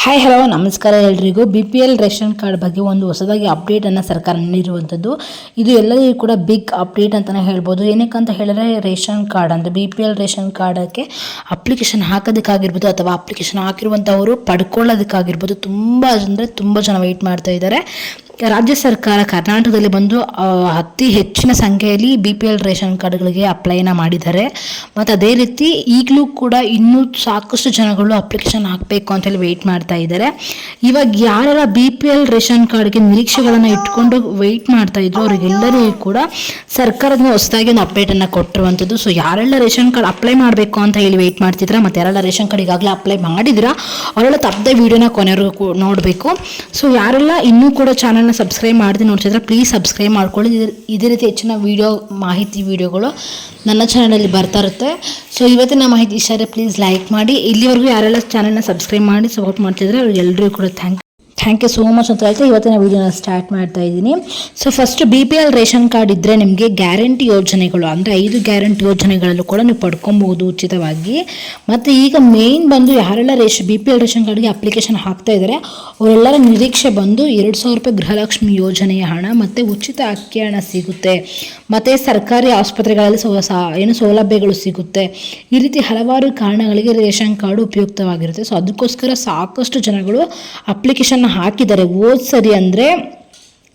Hi hello ನಮಸ್ಕಾರ ಎಲ್ರಿಗೂ. B P L ration card ಬಗ್ಗೆ ಒಂದು ಹೊಸದಾಗಿ ಅಪ್ಡೇಟನ್ನು ಸರ್ಕಾರ ನೀಡಿರುವಂಥದ್ದು. ಇದು ಎಲ್ಲರಿಗೂ ಕೂಡ ಬಿಗ್ ಅಪ್ಡೇಟ್ ಅಂತಲೇ ಹೇಳ್ಬೋದು. ಏನಕ್ಕೆ ಅಂತ ಹೇಳಿದ್ರೆ ರೇಷನ್ ಕಾರ್ಡ್ ಅಂದರೆ ಬಿ ಪಿ ಎಲ್ ರೇಷನ್ ಕಾರ್ಡಕ್ಕೆ ಅಪ್ಲಿಕೇಶನ್ ಹಾಕೋದಕ್ಕಾಗಿರ್ಬೋದು ಅಥವಾ ಅಪ್ಲಿಕೇಶನ್ ಹಾಕಿರುವಂಥವರು ಪಡ್ಕೊಳ್ಳೋದಕ್ಕಾಗಿರ್ಬೋದು. ತುಂಬ ಅಂದರೆ ತುಂಬ ಜನ ವೆಯ್ಟ್ ಮಾಡ್ತಾ ಇದ್ದಾರೆ. ರಾಜ್ಯ ಸರ್ಕಾರ ಕರ್ನಾಟಕದಲ್ಲಿ ಬಂದು ಅತಿ ಹೆಚ್ಚಿನ ಸಂಖ್ಯೆಯಲ್ಲಿ ಬಿ ಪಿ ಎಲ್ ರೇಷನ್ ಕಾರ್ಡ್ಗಳಿಗೆ ಅಪ್ಲೈನ ಮಾಡಿದ್ದಾರೆ. ಮತ್ತು ಅದೇ ರೀತಿ ಈಗಲೂ ಕೂಡ ಇನ್ನೂ ಸಾಕಷ್ಟು ಜನಗಳು ಅಪ್ಲಿಕೇಶನ್ ಹಾಕಬೇಕು ಅಂತೇಳಿ ವೆಯ್ಟ್ ಮಾಡ್ತಾ ಇದ್ದಾರೆ. ಇವಾಗ ಯಾರೆಲ್ಲ ಬಿ ಪಿ ಎಲ್ ರೇಷನ್ ಕಾರ್ಡ್ಗೆ ನಿರೀಕ್ಷೆಗಳನ್ನು ಇಟ್ಕೊಂಡು ವೆಯ್ಟ್ ಮಾಡ್ತಾ ಇದ್ರು ಅವರಿಗೆಲ್ಲರಿಗೂ ಕೂಡ ಸರ್ಕಾರದ ಹೊಸದಾಗಿ ಒಂದು ಅಪ್ಡೇಟನ್ನು ಕೊಟ್ಟಿರುವಂಥದ್ದು. ಸೊ ಯಾರೆಲ್ಲ ರೇಷನ್ ಕಾರ್ಡ್ ಅಪ್ಲೈ ಮಾಡಬೇಕು ಅಂತ ಹೇಳಿ ವೆಯ್ಟ್ ಮಾಡ್ತಿದ್ರ ಮತ್ತು ಯಾರೆಲ್ಲ ರೇಷನ್ ಕಾರ್ಡ್ ಈಗಾಗಲೇ ಅಪ್ಲೈ ಮಾಡಿದಿರಾ ಅವರೆಲ್ಲ ತಪ್ಪದೆ ವೀಡಿಯೋನ ಕೊನೆವರೆಗೂ ನೋಡಬೇಕು. ಸೊ ಯಾರೆಲ್ಲ ಇನ್ನೂ ಕೂಡ ಚಾನಲ್ನ ಸಬ್ಸ್ಕ್ರೈಬ್ ಮಾಡದೆ ನೋಡ್ತಿದ್ರೆ ಪ್ಲೀಸ್ ಸಬ್ಸ್ಕ್ರೈಬ್ ಮಾಡ್ಕೊಳ್ಳಿ. ಇದೇ- ರೀತಿ ಹೆಚ್ಚಿನ ವೀಡಿಯೋ ಮಾಹಿತಿ ವೀಡಿಯೋಗಳು ನನ್ನ ಚಾನಲಲ್ಲಿ ಬರ್ತಾ ಇರುತ್ತೆ. ಸೊ ಇವತ್ತಿನ ಮಾಹಿತಿ ಇಷ್ಟ ಪ್ಲೀಸ್ ಲೈಕ್ ಮಾಡಿ. ಇಲ್ಲಿವರೆಗೂ ಯಾರೆಲ್ಲ ಚಾನಲ್ನ ಸಬ್ಸ್ಕ್ರೈಬ್ ಮಾಡಿ ಸಪೋರ್ಟ್ ಮಾಡ್ತಿದ್ರೆ ಅವ್ರಿಗೆಲ್ಲರಿಗೂ ಕೂಡ thank thank you so much ಅಂತ ಹೇಳ್ತಾ ಇವತ್ತಿನ ವೀಡಿಯೋನ ಸ್ಟಾರ್ಟ್ ಮಾಡ್ತಾ ಇದ್ದೀನಿ. So first B P L ration card ಇದ್ದರೆ ನಿಮಗೆ ಗ್ಯಾರಂಟಿ ಯೋಜನೆಗಳು, ಅಂದರೆ ಐದು ಗ್ಯಾರಂಟಿ ಯೋಜನೆಗಳಲ್ಲೂ ಕೂಡ ನೀವು ಪಡ್ಕೊಬಹುದು ಉಚಿತವಾಗಿ. ಮತ್ತು ಈಗ ಮೇಯ್ನ್ ಬಂದು ಯಾರೆಲ್ಲ ration B P L ration ಕಾರ್ಡ್ಗೆ ಅಪ್ಲಿಕೇಶನ್ ಹಾಕ್ತಾ ಇದ್ದಾರೆ ಅವರೆಲ್ಲರ ನಿರೀಕ್ಷೆ ಬಂದು ಎರಡು ಸಾವಿರ ರೂಪಾಯಿ ಗೃಹಲಕ್ಷ್ಮಿ ಯೋಜನೆಯ ಹಣ ಮತ್ತು ಉಚಿತ ಅಕ್ಕಿ ಹಣ ಸಿಗುತ್ತೆ. ಮತ್ತು ಸರ್ಕಾರಿ ಆಸ್ಪತ್ರೆಗಳಲ್ಲಿ ಸೊ, ಸಾ, ಏನು ಸೌಲಭ್ಯಗಳು ಸಿಗುತ್ತೆ. ಈ ರೀತಿ ಹಲವಾರು ಕಾರಣಗಳಿಗೆ ರೇಷನ್ ಕಾರ್ಡ್ ಉಪಯುಕ್ತವಾಗಿರುತ್ತೆ. ಸೊ ಅದಕ್ಕೋಸ್ಕರ ಸಾಕಷ್ಟು ಜನಗಳು ಅಪ್ಲಿಕೇಶನ್ ಹಾಕಿದ್ದಾರೆ. ಹೋದ್ ಸರಿ ಅಂದರೆ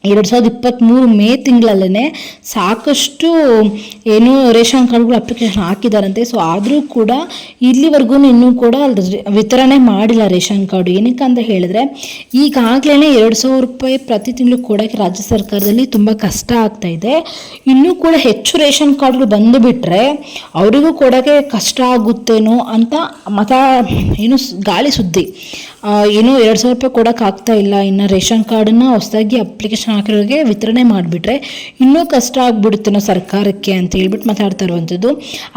ಎರಡು ಸಾವಿರದ ಇಪ್ಪತ್ತ್ಮೂರು ಮೇ ತಿಂಗಳಲ್ಲೇ ಸಾಕಷ್ಟು ಏನು ರೇಷನ್ ಕಾರ್ಡ್ಗಳು ಅಪ್ಲಿಕೇಶನ್ ಹಾಕಿದಾರಂತೆ ಸೊ ಆದರೂ ಕೂಡ ಇಲ್ಲಿವರೆಗೂ ಇನ್ನೂ ಕೂಡ ವಿತರಣೆ ಮಾಡಿಲ್ಲ ರೇಷನ್ ಕಾರ್ಡ್. ಏನಕ್ಕೆ ಅಂತ ಹೇಳಿದ್ರೆ ಈಗಾಗಲೇ ಎರಡು ಸಾವಿರ ರೂಪಾಯಿ ಪ್ರತಿ ತಿಂಗಳು ಕೊಡೋಕ್ಕೆ ರಾಜ್ಯ ಸರ್ಕಾರದಲ್ಲಿ ತುಂಬ ಕಷ್ಟ ಆಗ್ತಾ ಇದೆ. ಇನ್ನೂ ಕೂಡ ಹೆಚ್ಚು ರೇಷನ್ ಕಾರ್ಡ್ಗಳು ಬಂದುಬಿಟ್ರೆ ಅವರಿಗೂ ಕೊಡೋಕ್ಕೆ ಕಷ್ಟ ಆಗುತ್ತೇನೋ ಅಂತ ಮತ, ಏನು ಗಾಳಿ ಸುದ್ದಿ. ಏನು ಎರಡು ಸಾವಿರ ರೂಪಾಯಿ ಕೊಡೋಕ್ಕಾಗ್ತಾ ಇಲ್ಲ. ಇನ್ನು ರೇಷನ್ ಕಾರ್ಡನ್ನು ಹೊಸದಾಗಿ ಅಪ್ಲಿಕೇಶನ್ ಹಾಕಿರೋರಿಗೆ ವಿತರಣೆ ಮಾಡಿಬಿಟ್ರೆ ಇನ್ನೂ ಕಷ್ಟ ಆಗ್ಬಿಡುತ್ತೇನೋ ಸರ್ಕಾರಕ್ಕೆ ಅಂತ ಹೇಳ್ಬಿಟ್ಟು ಮಾತಾಡ್ತಾ ಇರುವಂಥದ್ದು.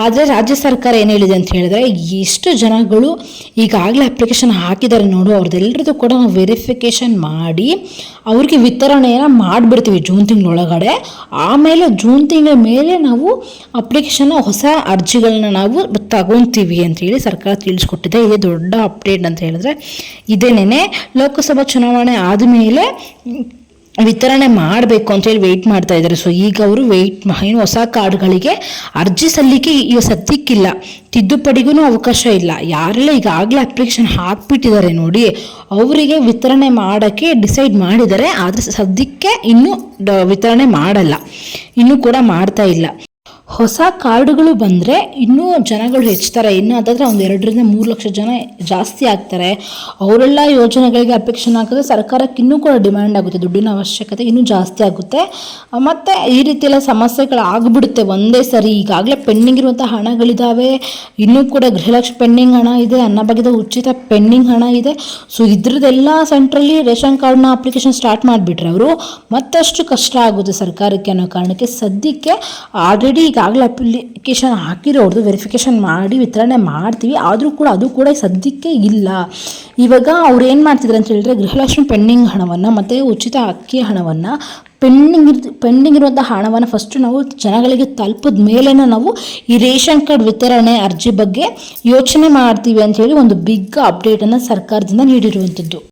ಆದರೆ ರಾಜ್ಯ ಸರ್ಕಾರ ಏನು ಹೇಳಿದೆ ಅಂತ ಹೇಳಿದ್ರೆ ಎಷ್ಟು ಜನಗಳು ಈಗಾಗಲೇ ಅಪ್ಲಿಕೇಶನ್ ಹಾಕಿದ್ದಾರೆ ನೋಡು ಅವ್ರದ್ದೆಲ್ಲರದ್ದು ಕೂಡ ನಾವು ವೆರಿಫಿಕೇಷನ್ ಮಾಡಿ ಅವ್ರಿಗೆ ವಿತರಣೆಯನ್ನು ಮಾಡಿಬಿಡ್ತೀವಿ ಜೂನ್ ತಿಂಗಳೊಳಗಡೆ. ಆಮೇಲೆ ಜೂನ್ ತಿಂಗಳ ಮೇಲೆ ನಾವು ಅಪ್ಲಿಕೇಶನ್ ಹೊಸ ಅರ್ಜಿಗಳನ್ನ ನಾವು ತಗೊತೀವಿ ಅಂತ ಹೇಳಿ ಸರ್ಕಾರ ತಿಳಿಸ್ಕೊಟ್ಟಿದೆ. ಇದೇ ದೊಡ್ಡ ಅಪ್ಡೇಟ್ ಅಂತ ಹೇಳಿದ್ರೆ. ಇದೇನೇನೆ ಲೋಕಸಭಾ ಚುನಾವಣೆ ಆದಮೇಲೆ ವಿತರಣೆ ಮಾಡಬೇಕು ಅಂತೇಳಿ ವೆಯ್ಟ್ ಮಾಡ್ತಾ ಇದ್ದಾರೆ. ಸೊ ಈಗ ಅವರು ವೆಯ್ಟ್ ಏನು ಹೊಸ ಕಾರ್ಡ್ಗಳಿಗೆ ಅರ್ಜಿ ಸಲ್ಲಿಕೆ ಈಗ ಸದ್ಯಕ್ಕಿಲ್ಲ. ತಿದ್ದುಪಡಿಗೂ ಅವಕಾಶ ಇಲ್ಲ. ಯಾರೆಲ್ಲ ಈಗಾಗಲೇ ಅಪ್ಲಿಕೇಶನ್ ಹಾಕ್ಬಿಟ್ಟಿದ್ದಾರೆ ನೋಡಿ, ಅವರಿಗೆ ವಿತರಣೆ ಮಾಡೋಕ್ಕೆ ಡಿಸೈಡ್ ಮಾಡಿದ್ದಾರೆ. ಆದರೆ ಸದ್ಯಕ್ಕೆ ಇನ್ನೂ ವಿತರಣೆ ಮಾಡಲ್ಲ. ಇನ್ನೂ ಕೂಡ ಮಾಡ್ತಾ ಇಲ್ಲ. ಹೊಸ ಕಾರ್ಡುಗಳು ಬಂದರೆ ಇನ್ನೂ ಜನಗಳು ಹೆಚ್ಚುತ್ತಾರೆ. ಇನ್ನೂ ಅದಾದರೆ ಒಂದು ಎರಡರಿಂದ ಮೂರು ಲಕ್ಷ ಜನ ಜಾಸ್ತಿ ಆಗ್ತಾರೆ. ಅವರೆಲ್ಲ ಯೋಜನೆಗಳಿಗೆ ಅಪೇಕ್ಷೆ ಹಾಕಿದ್ರೆ ಸರ್ಕಾರಕ್ಕೆ ಇನ್ನೂ ಕೂಡ ಡಿಮ್ಯಾಂಡ್ ಆಗುತ್ತೆ. ದುಡ್ಡಿನ ಅವಶ್ಯಕತೆ ಇನ್ನೂ ಜಾಸ್ತಿ ಆಗುತ್ತೆ. ಮತ್ತು ಈ ರೀತಿಯೆಲ್ಲ ಸಮಸ್ಯೆಗಳು ಆಗಿಬಿಡುತ್ತೆ ಒಂದೇ ಸರಿ. ಈಗಾಗಲೇ ಪೆಂಡಿಂಗ್ ಇರುವಂಥ ಹಣಗಳಿದ್ದಾವೆ ಇನ್ನೂ ಕೂಡ ಗೃಹಲಕ್ಷ್ಮಿ ಪೆಂಡಿಂಗ್ ಹಣ ಇದೆ. ಅನ್ನಭಾಗ್ಯದ ಉಚಿತ ಪೆಂಡಿಂಗ್ ಹಣ ಇದೆ. ಸೊ, ಇದ್ರದ್ದೆಲ್ಲ ಸೆಂಟ್ರಲ್ಲಿ ರೇಷನ್ ಕಾರ್ಡ್ನ ಅಪ್ಲಿಕೇಶನ್ ಸ್ಟಾರ್ಟ್ ಮಾಡಿಬಿಟ್ರೆ ಅವರು ಮತ್ತಷ್ಟು ಕಷ್ಟ ಆಗುತ್ತೆ ಸರ್ಕಾರಕ್ಕೆ ಅನ್ನೋ ಕಾರಣಕ್ಕೆ ಸದ್ಯಕ್ಕೆ ಆಲ್ರೆಡಿ ಈಗಾಗಲೇ ಅಪ್ಲಿಕೇಶನ್ ಹಾಕಿರೋರ್ದು ವೆರಿಫಿಕೇಷನ್ ಮಾಡಿ ವಿತರಣೆ ಮಾಡ್ತೀವಿ. ಆದರೂ ಕೂಡ ಅದು ಕೂಡ ಸದ್ಯಕ್ಕೆ ಇಲ್ಲ. ಇವಾಗ ಅವ್ರು ಏನು ಮಾಡ್ತಿದ್ದಾರೆ ಅಂತ ಹೇಳಿದ್ರೆ ಗೃಹಲಕ್ಷ್ಮಿ ಪೆಂಡಿಂಗ್ ಹಣವನ್ನು ಮತ್ತು ಉಚಿತ ಅಕ್ಕಿ ಹಣವನ್ನು ಪೆಂಡಿಂಗ್ ಇರ್, ಪೆಂಡಿಂಗ್ ಇರುವಂಥ ಹಣವನ್ನು ಫಸ್ಟು ನಾವು ಜನಗಳಿಗೆ ತಲುಪಿದ ಮೇಲೇ ನಾವು ಈ ರೇಷನ್ ಕಾರ್ಡ್ ವಿತರಣೆ ಅರ್ಜಿ ಬಗ್ಗೆ ಯೋಚನೆ ಮಾಡ್ತೀವಿ ಅಂತ ಹೇಳಿ ಒಂದು ಬಿಗ್ ಅಪ್ಡೇಟನ್ನು ಸರ್ಕಾರದಿಂದ ನೀಡಿರುವಂಥದ್ದು